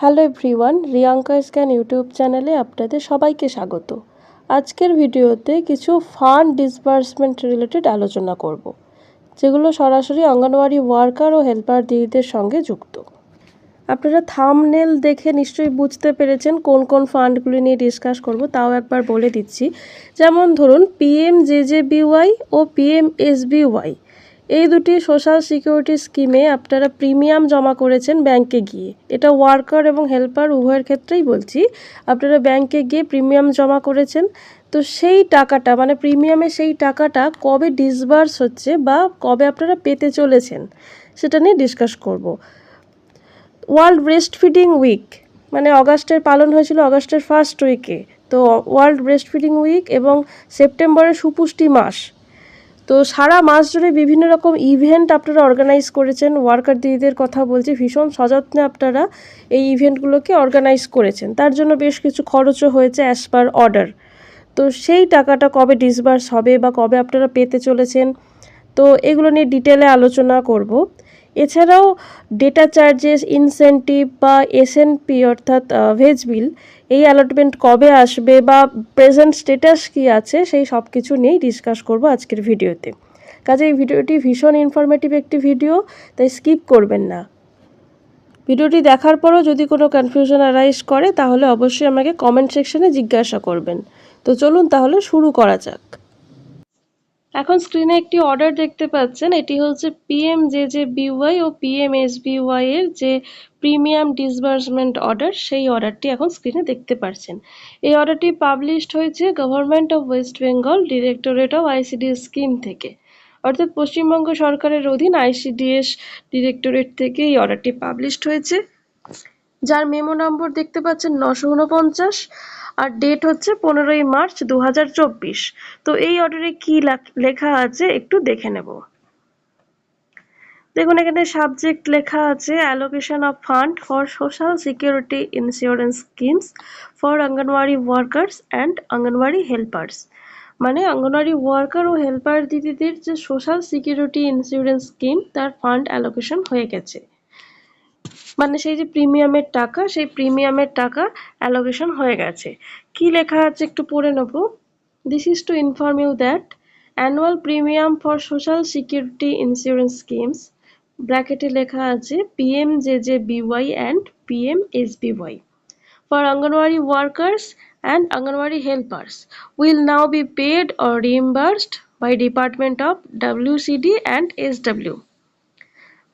Hello everyone, Riyanka scan YouTube চ্যানেলে আপনাদের সবাইকে স্বাগত। আজকের ভিডিওতে কিছু ফান্ড ডিসবার্সমেন্ট রিলেটেড আলোচনা করব, যেগুলো সরাসরি অঙ্গনওয়াড়ি ওয়ার্কার ও হেল্পার দিদিদের সঙ্গে যুক্ত। আপনারা থামনেল দেখে নিশ্চয়ই বুঝতে পেরেছেন কোন কোন ফান্ডগুলি নিয়ে ডিসকাস করব, তাও একবার বলে দিচ্ছি। যেমন ধরুন পিএম জেজেবিওয়াই ও পিএম এসবিওয়াই এই দুটি সোশ্যাল সিকিউরিটি স্কিমে আপনারা প্রিমিয়াম জমা করেছেন ব্যাংকে গিয়ে। এটা ওয়ার্কার এবং হেল্পার উভয়ের ক্ষেত্রেই বলছি, আপনারা ব্যাংকে গিয়ে প্রিমিয়াম জমা করেছেন। তো সেই টাকাটা মানে প্রিমিয়ামে সেই টাকাটা কবে ডিসবার্স হচ্ছে বা কবে আপনারা পেতে চলেছেন, সেটা নিয়ে ডিসকাস করব। ওয়ার্ল্ড ব্রেস্ট ফিডিং উইক মানে অগাস্টের পালন হয়েছিল অগাস্টের ফার্স্ট উইকে তো ওয়ার্ল্ড ব্রেস্ট ফিডিং উইক এবং সেপ্টেম্বরের সুপুষ্টি মাস তো সারা মাস জুড়ে বিভিন্ন রকম ইভেন্ট আপনারা অর্গানাইজ করেছেন ওয়ার্কার দিদিদের কথা বলছি, ভীষণ সযত্নে আপনারা এই ইভেন্টগুলোকে অর্গানাইজ করেছেন। তার জন্য বেশ কিছু খরচও হয়েছে অ্যাজ পার অর্ডার তো সেই টাকাটা কবে ডিসবার্স হবে বা কবে আপনারা পেতে চলেছেন, তো এগুলো নিয়ে ডিটেলে আলোচনা করব। এছাড়াও ডেটা চার্জেস ইনসেন্টিভ বা এসএনপি অর্থাৎ ভেজ বিল এই অ্যালটমেন্ট কবে আসবে বা প্রেজেন্ট স্টেটাস কি আছে সেই সব কিছু নিয়েই ডিসকাস করব আজকের ভিডিওতে। কাজে এই ভিডিওটি ভীষণ ইনফরমেটিভ একটি ভিডিও তাই স্কিপ করবেন না। ভিডিওটি দেখার পরও যদি কোনো কনফিউশন অ্যারাইজ করে, তাহলে অবশ্যই আমাকে কমেন্ট সেকশনে জিজ্ঞাসা করবেন। তো চলুন তাহলে শুরু করা যাক। এখন স্ক্রিনে একটি অর্ডার দেখতে পাচ্ছেন। এটি হচ্ছে পিএম জে জে বিওয়াই ও পিএম এস বিওয়াই এর যে প্রিমিয়াম ডিসবার্সমেন্ট অর্ডার সেই অর্ডারটি এখন স্ক্রিনে দেখতে পাচ্ছেন এই অর্ডারটি পাবলিশড হয়েছে government of West Bengal directorate of ICDS scheme থেকে। অর্থাৎ পশ্চিমবঙ্গ সরকারের অধীন আইসিডিএস ডিরেক্টরেট থেকে এই অর্ডারটি পাবলিশড হয়েছে। যার মেমো নম্বর দেখতে পাচ্ছেন নশো উনপঞ্চাশ। আর ডেট হচ্ছে পনেরোই মার্চ দু হাজার চব্বিশ। তো এই অর্ডারে কি লেখা আছে একটু দেখে নেব। দেখুন, এখানে সাবজেক্ট লেখা আছে allocation of fund for social security insurance schemes for Anganwadi workers and Anganwadi helpers মানে অঙ্গনওয়াড়ি ওয়ার্কার ও হেল্পার দিদিদের যে সোশ্যাল সিকিউরিটি ইন্স্যুরেন্স স্কিম তার ফান্ড অ্যালোকেশন হয়ে গেছে। মানে সেই যে প্রিমিয়ামের টাকা, সেই প্রিমিয়ামের টাকা অ্যালোকেশন হয়ে গেছে কি লেখা আছে একটু পড়ে নেব this is to inform you that annual premium for social security insurance schemes ব্র্যাকেটে লেখা আছে PM J J BY and PM S BY for Anganwadi workers and Anganwadi helpers will now be paid or reimbursed by Department of WCD and SW.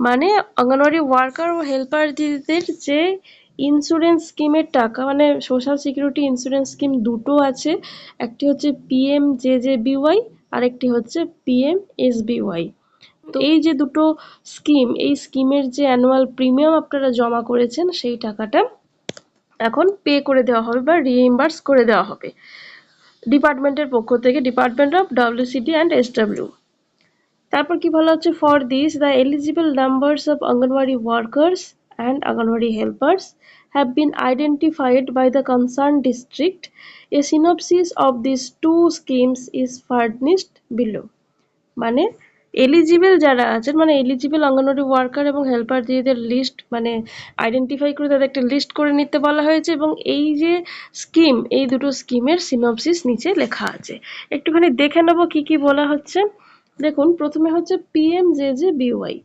মানে anganwadi worker ও helper দিদিদের যে insurance স্কিমের টাকা মানে সোশ্যাল সিকিউরিটি ইন্স্যুরেন্স স্কিম দুটো আছে। একটি হচ্ছে পিএম জে জে বিওয়াই আর একটি হচ্ছে পিএম এস বিওয়াই তো এই যে দুটো স্কিম এই স্কিমের যে অ্যানুয়াল প্রিমিয়াম আপনারা জমা করেছেন, সেই টাকাটা এখন পে করে দেওয়া হবে বা রিইম্বার্স করে দেওয়া হবে। ডিপার্টমেন্টের পক্ষ থেকে department of WCD and SW তারপর কি বলা হচ্ছে for this the eligible numbers of Anganwadi workers and Anganwadi helpers have been identified by the concerned district. A synopsis of these two schemes is furnished below. মানে eligible যারা আছেন মানে eligible anganwadi worker এবং helper দিদিদের list মানে identify করে তাদের একটা লিস্ট করে নিতে বলা হয়েছে এবং এই যে স্কিম এই দুটো স্কিমের সিনপসিস নিচে লেখা আছে একটুখানি দেখে নেব কি কি বলা হচ্ছে দেখুন, প্রথমে হচ্ছে PM J J BY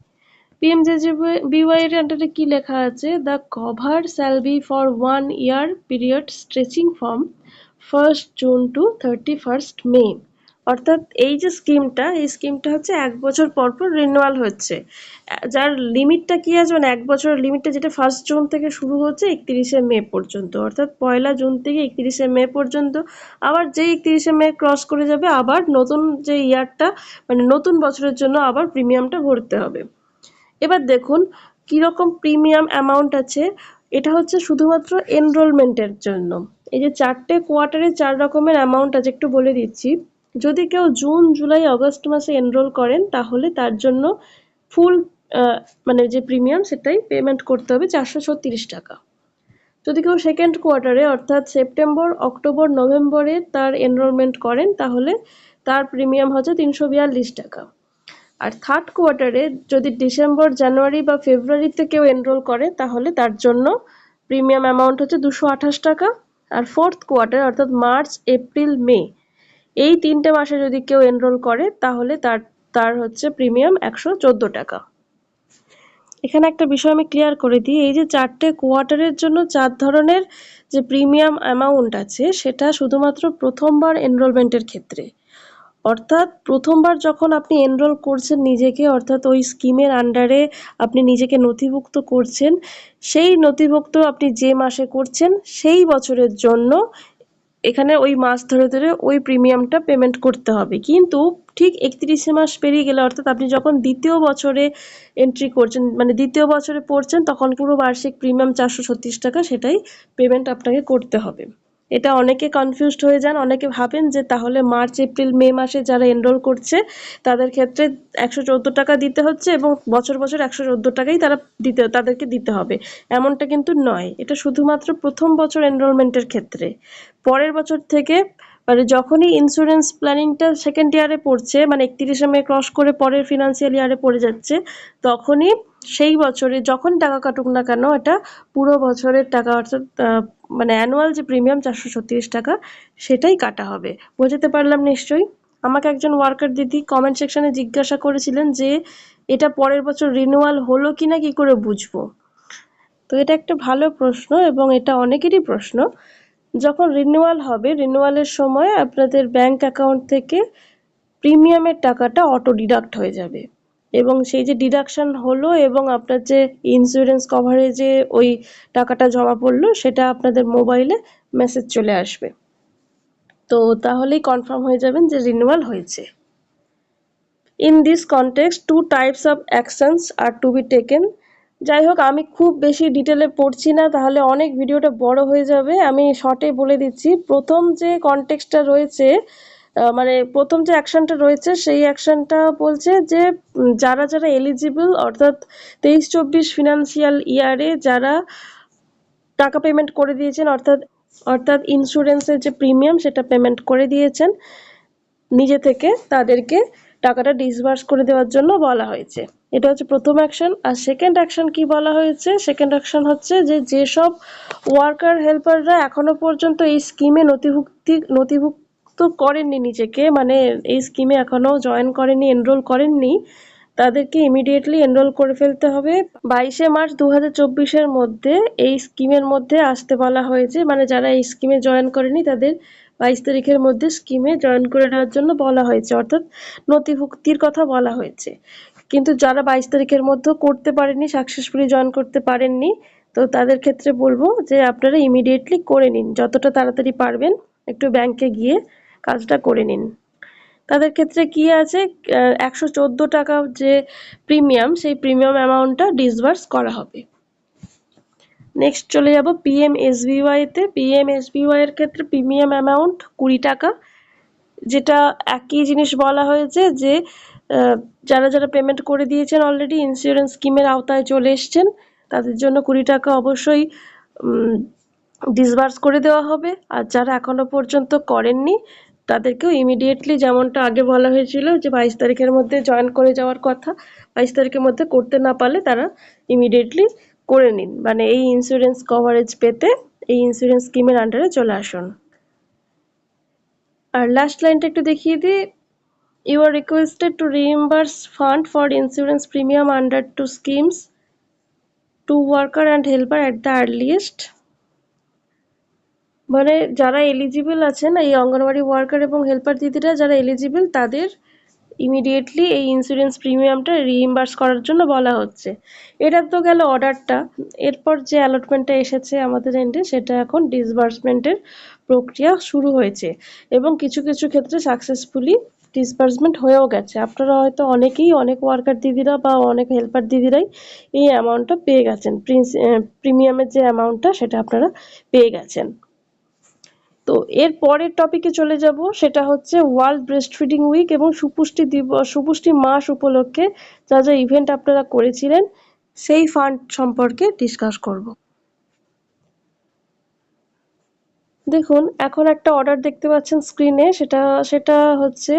J BY এর আন্ডারে কি লেখা আছে? The cover shall be for one year period stretching from first June to thirty first May অর্থাৎ এই যে স্কিমটা, এই স্কিমটা হচ্ছে এক বছর পর পর রিনুয়াল হচ্ছে। যার লিমিটটা কি আছে? মানে এক বছরের লিমিটটা যেটা ফার্স্ট জুন থেকে শুরু হচ্ছে, একত্রিশে মে পর্যন্ত। অর্থাৎ পয়লা জুন থেকে একত্রিশে মে পর্যন্ত। আবার যেই একত্রিশে মে ক্রস করে যাবে, আবার নতুন যে ইয়ারটা মানে নতুন বছরের জন্য আবার প্রিমিয়ামটা ভরতে হবে। এবার দেখুন, কীরকম প্রিমিয়াম অ্যামাউন্ট আছে, এটা হচ্ছে শুধুমাত্র এনরোলমেন্টের জন্য। এই যে চারটে কোয়ার্টারে চার রকমের অ্যামাউন্ট আছে, একটু বলে দিচ্ছি। যদি কেউ জুন, জুলাই, আগস্ট মাসে এনরোল করেন, তাহলে তার জন্য ফুল মানে যে প্রিমিয়াম সেটাই পেমেন্ট করতে হবে চারশো ছত্রিশ টাকা। যদি কেউ সেকেন্ড কোয়ার্টারে অর্থাৎ সেপ্টেম্বর, অক্টোবর, নভেম্বরে তার এনরোলমেন্ট করেন, তাহলে তার প্রিমিয়াম হচ্ছে তিনশো বিয়াল্লিশ টাকা। আর থার্ড কোয়ার্টারে যদি ডিসেম্বর, জানুয়ারি বা ফেব্রুয়ারিতে কেউ এনরোল করে, তাহলে তার জন্য প্রিমিয়াম অ্যামাউন্ট হচ্ছে দুশো আঠাশ টাকা। আর ফোর্থ কোয়ার্টার অর্থাৎ মার্চ, এপ্রিল, মে এই তিনটে মাসে যদি কেউ এনরোল করে, তাহলে তার তার হচ্ছে প্রিমিয়াম একশো চোদ্দ টাকা। এখানে একটা বিষয় আমি ক্লিয়ার করে দিই, এই যে চারটে কোয়ার্টারের জন্য চার ধরনের যে প্রিমিয়াম অ্যামাউন্ট আছে, সেটা শুধুমাত্র প্রথমবার এনরোলমেন্টের ক্ষেত্রে। অর্থাৎ প্রথমবার যখন আপনি এনরোল করছেন নিজেকে, অর্থাৎ ওই স্কিমের আন্ডারে আপনি নিজেকে নথিভুক্ত করছেন, সেই নথিভুক্ত আপনি যে মাসে করছেন, সেই বছরের জন্য এখানে ওই মাস ধরে ধরে ওই প্রিমিয়ামটা পেমেন্ট করতে হবে। কিন্তু ঠিক একত্রিশে মাস পেরিয়ে গেলে, অর্থাৎ আপনি যখন দ্বিতীয় বছরে এন্ট্রি করছেন মানে দ্বিতীয় বছরে পড়ছেন, তখন পুরো বার্ষিক প্রিমিয়াম চারশো ছত্রিশ টাকা সেটাই পেমেন্ট আপনাকে করতে হবে। এটা অনেকে কনফিউজড হয়ে যান, অনেকে ভাবেন যে তাহলে মার্চ এপ্রিল মে মাসে যারা এনরোল করছে, তাদের ক্ষেত্রে একশো চোদ্দ টাকা দিতে হচ্ছে এবং বছর বছর একশো চোদ্দ টাকাই তারা দিতে, তাদেরকে দিতে হবে। এমনটা কিন্তু নয়। এটা শুধুমাত্র প্রথম বছর এনরোলমেন্টের ক্ষেত্রে। পরের বছর থেকে মানে যখনই ইন্স্যুরেন্স প্ল্যানিংটা সেকেন্ড ইয়ারে পড়ছে মানে একত্রিশে মে ক্রস করে পরের ফিনান্সিয়াল ইয়ারে পড়ে যাচ্ছে, তখনই সেই বছরে যখন টাকা কাটুক না কেন, এটা পুরো বছরের টাকা অর্থাৎ মানে অ্যানুয়াল যে প্রিমিয়াম চারশো ছত্রিশ টাকা, সেটাই কাটা হবে। বোঝাতে পারলাম নিশ্চয়ই? আমাকে একজন ওয়ার্কার দিদি কমেন্ট সেকশনে জিজ্ঞাসা করেছিলেন যে, এটা পরের বছর রিনিউয়াল হলো কি না কী করে বুঝব? তো এটা একটা ভালো প্রশ্ন এবং এটা অনেকেরই প্রশ্ন। যখন রিনিউয়াল হবে রিনিউয়ালের সময় আপনাদের ব্যাংক অ্যাকাউন্ট থেকে প্রিমিয়ামের টাকাটা অটো ডিডাক্ট হয়ে যাবে। এবং সেই যে ডিডাকশন হলো এবং আপনার যে ইন্স্যুরেন্স কভারেজে ওই টাকাটা জমা পড়ল, সেটা আপনাদের মোবাইলে মেসেজ চলে আসবে। তো তাহলেই কনফার্ম হয়ে যাবেন যে রিনিউয়াল হয়েছে। In this context two types of actions are to be taken যাই হোক, আমি খুব বেশি ডিটেলে পড়ছি না, তাহলে অনেক ভিডিওটা বড় হয়ে যাবে। আমি শর্টে বলে দিচ্ছি। প্রথম যে কনটেক্সটটা রয়েছে মানে প্রথম যে অ্যাকশনটা রয়েছে, সেই অ্যাকশনটা বলছে যে যারা যারা এলিজিবল অর্থাৎ তেইশ চব্বিশ ফিনান্সিয়াল ইয়ারে যারা টাকা পেমেন্ট করে দিয়েছেন, অর্থাৎ অর্থাৎ ইন্স্যুরেন্সের যে প্রিমিয়াম সেটা পেমেন্ট করে দিয়েছেন, নিজে থেকে তাদেরকে টাকাটা ডিসবার্স করে দেওয়ার জন্য বলা হয়েছে। এটা হচ্ছে প্রথম অ্যাকশন আর সেকেন্ড অ্যাকশন কি বলা হয়েছে? সেকেন্ড অ্যাকশন হচ্ছে যে, যেসব ওয়ার্কার হেল্পাররা এখনও পর্যন্ত এই স্কিমে নথিভুক্তি, নথিভুক্ত করেননি নিজেকে মানে এই স্কিমে এখনও জয়েন করেননি এনরোল করেননি। তাদেরকে ইমিডিয়েটলি এনরোল করে ফেলতে হবে। বাইশে মার্চ দু হাজার মধ্যে এই স্কিমের মধ্যে আসতে বলা হয়েছে মানে যারা এই স্কিমে জয়েন করেনি তাদের বাইশ তারিখের মধ্যে স্কিমে জয়েন করে নেওয়ার জন্য বলা হয়েছে, অর্থাৎ নথিভুক্তির কথা বলা হয়েছে। কিন্তু যারা বাইশ তারিখের মধ্যে করতে পারেনি সাকসেসফুলি জয়েন করতে পারেননি, তো তাদের ক্ষেত্রে বলব যে আপনারা ইমিডিয়েটলি করে নিন, যতটা তাড়াতাড়ি পারবেন, একটু ব্যাংকে গিয়ে কাজটা করে নিন। তাদের ক্ষেত্রে কি আছে? একশো চোদ্দ টাকা যে প্রিমিয়াম সেই প্রিমিয়াম অ্যামাউন্টটা ডিসবার্স করা হবে। নেক্সট চলে যাব পিএম এসবিওয়াইতে পিএম এসবিওয়াই এর ক্ষেত্রে প্রিমিয়াম অ্যামাউন্ট কুড়ি টাকা। যেটা একই জিনিস বলা হয়েছে যে যারা যারা পেমেন্ট করে দিয়েছেন অলরেডি ইন্স্যুরেন্স স্কিমের আওতায় চলে এসছেন, তাদের জন্য কুড়ি টাকা অবশ্যই ডিসবার্স করে দেওয়া হবে। আর যারা এখনও পর্যন্ত করেননি তাদেরকেও ইমিডিয়েটলি যেমনটা আগে বলা হয়েছিল যে বাইশ তারিখের মধ্যে জয়েন করে যাওয়ার কথা, বাইশ তারিখের মধ্যে করতে না পারলে তারা ইমিডিয়েটলি করে নিন। মানে এই ইন্স্যুরেন্স কভারেজ পেতে এই ইন্স্যুরেন্স স্কিমের আন্ডারে চলে আসুন। আর লাস্ট লাইনটা একটু দেখিয়ে দিই। You are requested to reimburse fund for insurance premium under two schemes to worker and helper at the earliest মানে যারা এলিজিবল আছেন এই অঙ্গনওয়াড়ি ওয়ার্কার এবং হেল্পার দিদিরা যারা এলিজিবল তাদের ইমিডিয়েটলি এই ইন্স্যুরেন্স প্রিমিয়ামটা রিইম্বার্স করার জন্য বলা হচ্ছে। এটা তো গেল অর্ডারটা এরপর যে অ্যালটমেন্টটা এসেছে আমাদের এন্ডে সেটা এখন ডিসবার্সমেন্টের প্রক্রিয়া শুরু হয়েছে এবং কিছু কিছু ক্ষেত্রে সাকসেসফুলি ডিসবার্সমেন্ট হয়েও গেছে। আপনারা হয়তো অনেকেই, অনেক ওয়ার্কার দিদিরা বা অনেক হেল্পার দিদিরাই এই অ্যামাউন্টটা পেয়ে গেছেন। প্রিমিয়ামের যে অ্যামাউন্টটা সেটা আপনারা পেয়ে গেছেন। তো এর পরের টপিকে চলে যাব, সেটা হচ্ছে ওয়ার্ল্ড ব্রেস্ট ফিডিং উইক এবং সুপুষ্টি দিবস সুপুষ্টি মাস উপলক্ষে যা যা ইভেন্ট আপনারা করেছিলেন, সেই ফান্ড সম্পর্কে ডিসকাস করব। দেখুন, এখন একটা অর্ডার দেখতে পাচ্ছেন স্ক্রিনে সেটা সেটা হচ্ছে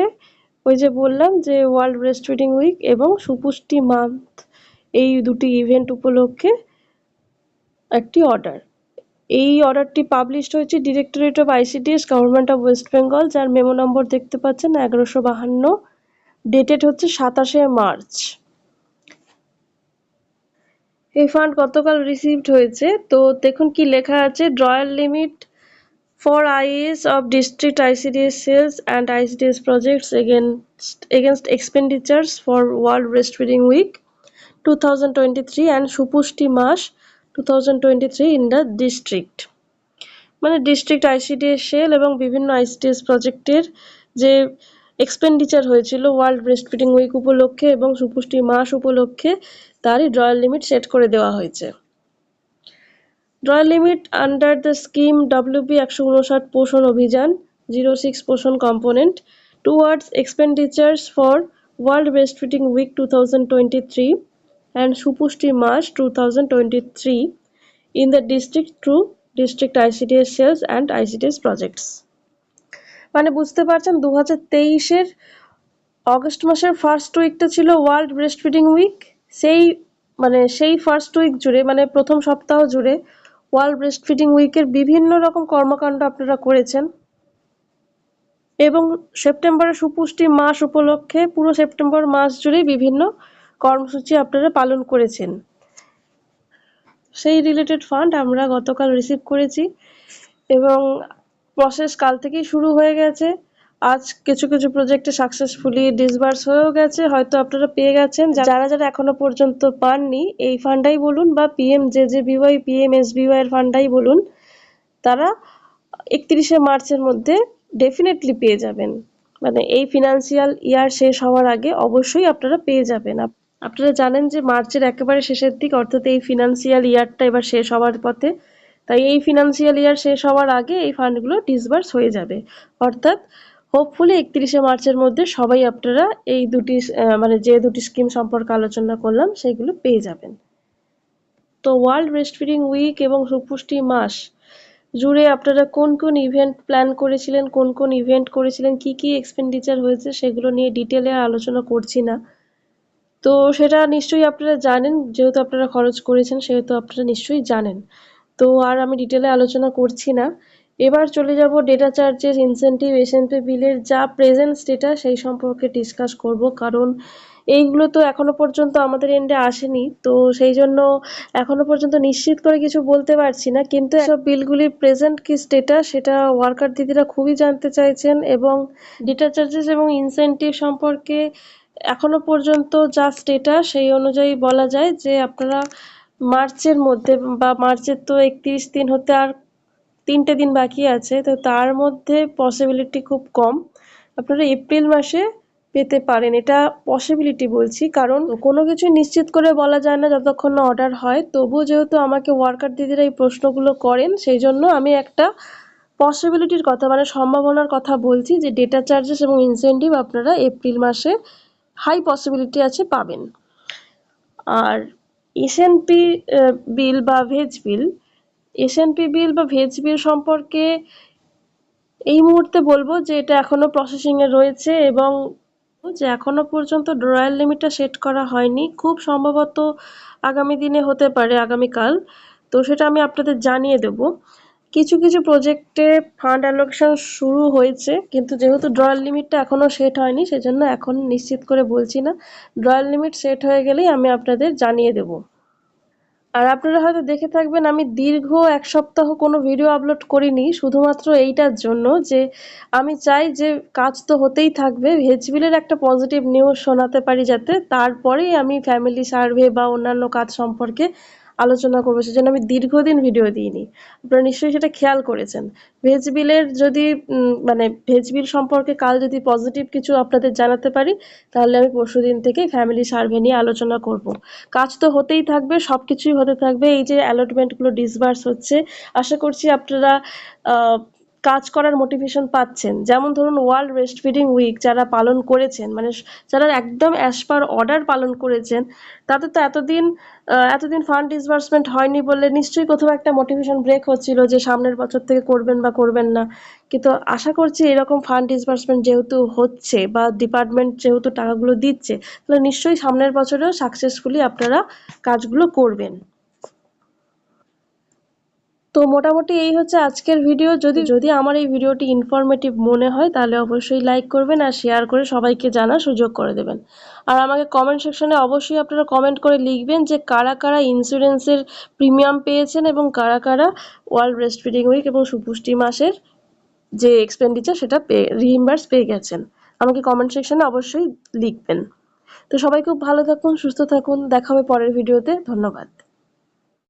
ওই যে বললাম যে ওয়ার্ল্ড ব্রেস্ট ফিডিং উইক এবং সুপুষ্টি মান্থ, এই দুটি ইভেন্ট উপলক্ষে একটি অর্ডার এই অর্ডারটি পাবলিশড হয়েছে directorate of ICDS government of West Bengal যার মেমো নম্বর দেখতে পাচ্ছেন এগারোশো বাহান্ন। ডেটেড হচ্ছে সাতাশে মার্চ এই ফান্ড গতকাল রিসিভড হয়েছে। তো দেখুন কি লেখা আছে drawal limit for IS of district ICDS cells and ICDS projects against against expenditures for world breast feeding week two thousand twenty three and সুপুষ্টি mass two thousand twenty three in district মানে district ICDS cell এবং বিভিন্ন ICDS প্রজেক্টের যে expenditure হয়েছিল world breast feeding week উপলক্ষে এবং সুপুষ্টি মাস উপলক্ষে, তারই ড্রয়াল লিমিট সেট করে দেওয়া হয়েছে। Drawal limit under the scheme WP একশো উনষাট Poshan Abhiyan zero six Poshan component towards expenditures for world breast feeding week two thousand twenty three two thousand twenty three in the district through district ICDS cells and ICDS projects মানে বুঝতে পারছেন দু হাজার তেইশের August মাসের first উইকটা ছিল world breast feeding week সেই মানে সেই ফার্স্ট উইক জুড়ে মানে প্রথম সপ্তাহ জুড়ে ওয়ার্ল্ড ব্রেস্ট ফিডিং উইকের বিভিন্ন রকম কর্মকাণ্ড আপনারা করেছেন। এবং সেপ্টেম্বরের সুপুষ্টি মাস উপলক্ষে পুরো সেপ্টেম্বর মাস জুড়ে বিভিন্ন কর্মসূচি আপনারা পালন করেছেন। সেই রিলেটেড ফান্ড আমরা গতকাল রিসিভ করেছি এবং প্রসেস কাল থেকেই শুরু হয়ে গেছে। আজ কিছু কিছু প্রজেক্টে সাকসেসফুলি ডিসবার্স হয়েও গেছে। হয়তো আপনারা পেয়ে গেছেন। যারা যারা এখনও পর্যন্ত পাননি, এই ফান্ডাই বলুন বা PM J J B Y PM S B Y এর ফান্ডাই বলুন, তারা একত্রিশে মার্চের মধ্যে ডেফিনেটলি পেয়ে যাবেন। মানে এই ফিনান্সিয়াল ইয়ার শেষ হওয়ার আগে অবশ্যই আপনারা পেয়ে যাবেন। আপনারা জানেন যে মার্চের একেবারে শেষের দিক, অর্থাৎ এই ফিনান্সিয়াল ইয়ারটা এবার শেষ হওয়ার পথে। তাই এই ফিনান্সিয়াল ইয়ার শেষ হওয়ার আগে এই ফান্ডগুলো ডিসবার্স হয়ে যাবে। অর্থাৎ হোপফুলি একত্রিশে মার্চের মধ্যে সবাই আপনারা এই দুটি মানে যে দুটি স্কিম সম্পর্কে আলোচনা করলাম, সেগুলো পেয়ে যাবেন। তো ওয়ার্ল্ড ব্রেস্ট ফিডিং উইক এবং সুপুষ্টি মাস জুড়ে আপনারা কোন কোন ইভেন্ট প্ল্যান করেছিলেন, কোন কোন ইভেন্ট করেছিলেন, কি কি এক্সপেন্ডিচার হয়েছে, সেগুলো নিয়ে ডিটেলে আলোচনা করছি না। তো সেটা নিশ্চয়ই আপনারা জানেন, যেহেতু আপনারা খরচ করেছেন সেহেতু আপনারা নিশ্চয়ই জানেন। তো আর আমি ডিটেলে আলোচনা করছি না। এবার চলে যাব ডেটা চার্জেস ইনসেন্টিভ এসএনপি বিলের যা প্রেজেন্ট স্টেটাস সেই সম্পর্কে ডিসকাস করব। কারণ এইগুলো তো এখনও পর্যন্ত আমাদের এন্ডে আসেনি। তো সেই জন্য এখনও পর্যন্ত নিশ্চিত করে কিছু বলতে পারছি না। কিন্তু এসব বিলগুলির প্রেজেন্ট কি স্টেটাস সেটা ওয়ার্কার দিদিরা খুবই জানতে চাইছেন এবং ডেটা চার্জেস এবং ইনসেন্টিভ সম্পর্কে এখনও পর্যন্ত যা স্টেটাস সেই অনুযায়ী বলা যায় যে আপনারা মার্চের মধ্যে বা মার্চের তো একত্রিশ দিন হতে আর তিনটে দিন বাকি আছে, তো তার মধ্যে পসিবিলিটি খুব কম। আপনারা এপ্রিল মাসে পেতে পারেন, এটা পসিবিলিটি বলছি, কারণ কোনো কিছু নিশ্চিত করে বলা যায় না যতক্ষণ না অর্ডার হয়। তবু যেহেতু আমাকে ওয়ার্কার দিদিরা এই প্রশ্নগুলো করেন, সেই জন্য আমি একটা পসিবিলিটির কথা মানে সম্ভাবনার কথা বলছি যে ডেটা চার্জেস এবং ইনসেন্টিভ আপনারা এপ্রিল মাসে হাই পসিবিলিটি আছে, পাবেন। আর এসএনপি বিল বা ভেজ বিল এসএনপি বিল বা ভেজ বিল সম্পর্কে এই মুহূর্তে বলব যে এটা এখনও প্রসেসিংয়ে রয়েছে এবং যে এখনও পর্যন্ত রয়্যাল লিমিটটা সেট করা হয়নি, খুব সম্ভবত আগামী দিনে হতে পারে, আগামীকাল। তো সেটা আমি আপনাদের জানিয়ে দেব। কিছু কিছু প্রজেক্টে ফান্ড অ্যালোকেশন শুরু হয়েছে, কিন্তু যেহেতু ড্রয়াল লিমিটটা এখনও সেট হয়নি, সেজন্য এখন নিশ্চিত করে বলছি না। ড্রয়াল লিমিট সেট হয়ে গেলেই আমি আপনাদের জানিয়ে দেবো। আর আপনারা হয়তো দেখে থাকবেন, আমি দীর্ঘ এক সপ্তাহ কোনো ভিডিও আপলোড করিনি, শুধুমাত্র এইটার জন্য যে আমি চাই যে কাজ তো হতেই থাকবে ভেজবিলের একটা পজিটিভ নিউজ শোনাতে পারি যাতে, তারপরেই আমি ফ্যামিলি সার্ভে বা অন্যান্য কাজ সম্পর্কে আলোচনা করব, সেজন্য আমি দীর্ঘদিন ভিডিও দিইনি। আপনারা নিশ্চয়ই সেটা খেয়াল করেছেন। ভেজ বিলের যদি মানে ভেজ বিল সম্পর্কে কাল যদি পজিটিভ কিছু আপনাদের জানাতে পারি, তাহলে আমি পরশু দিন থেকে ফ্যামিলি সার্ভে নিয়ে আলোচনা করব। কাজ তো হতেই থাকবে সব কিছুই হতে থাকবে। এই যে অ্যালটমেন্টগুলো ডিসবার্স হচ্ছে, আশা করছি আপনারা কাজ করার মোটিভেশন পাচ্ছেন। যেমন ধরুন ওয়ার্ল্ড ব্রেস্ট ফিডিং উইক যারা পালন করেছেন মানে যারা একদম অ্যাজ পার অর্ডার পালন করেছেন, তাদের তো এতদিন এতদিন ফান্ড ডিসবার্সমেন্ট হয়নি বললে নিশ্চয়ই কোথাও একটা মোটিভেশন ব্রেক হচ্ছিল যে সামনের বছর থেকে করবেন বা করবেন না। কিন্তু আশা করছি এরকম ফান্ড ডিসবার্সমেন্ট যেহেতু হচ্ছে বা ডিপার্টমেন্ট যেহেতু টাকাগুলো দিচ্ছে, তাহলে নিশ্চয়ই সামনের বছরেও সাকসেসফুলি আপনারা কাজগুলো করবেন। তো মোটামুটি এই হচ্ছে আজকের ভিডিও যদি যদি আমার এই ভিডিওটি ইনফরমেটিভ মনে হয়, তাহলে অবশ্যই লাইক করবেন আর শেয়ার করে সবাইকে জানার সুযোগ করে দেবেন। আর আমাকে কমেন্ট সেকশনে অবশ্যই আপনারা কমেন্ট করে লিখবেন যে কারা কারা ইন্স্যুরেন্সের প্রিমিয়াম পেয়েছেন এবং কারা কারা ওয়ার্ল্ড ব্রেস্ট ফিডিং উইক এবং সুপুষ্টি মাসের যে এক্সপেন্ডিচার সেটা পেয়ে রিইম্বার্স পেয়ে গেছেন। আমাকে কমেন্ট সেকশনে অবশ্যই লিখবেন। তো সবাই খুব ভালো থাকুন, সুস্থ থাকুন। দেখা হবে পরের ভিডিওতে ধন্যবাদ।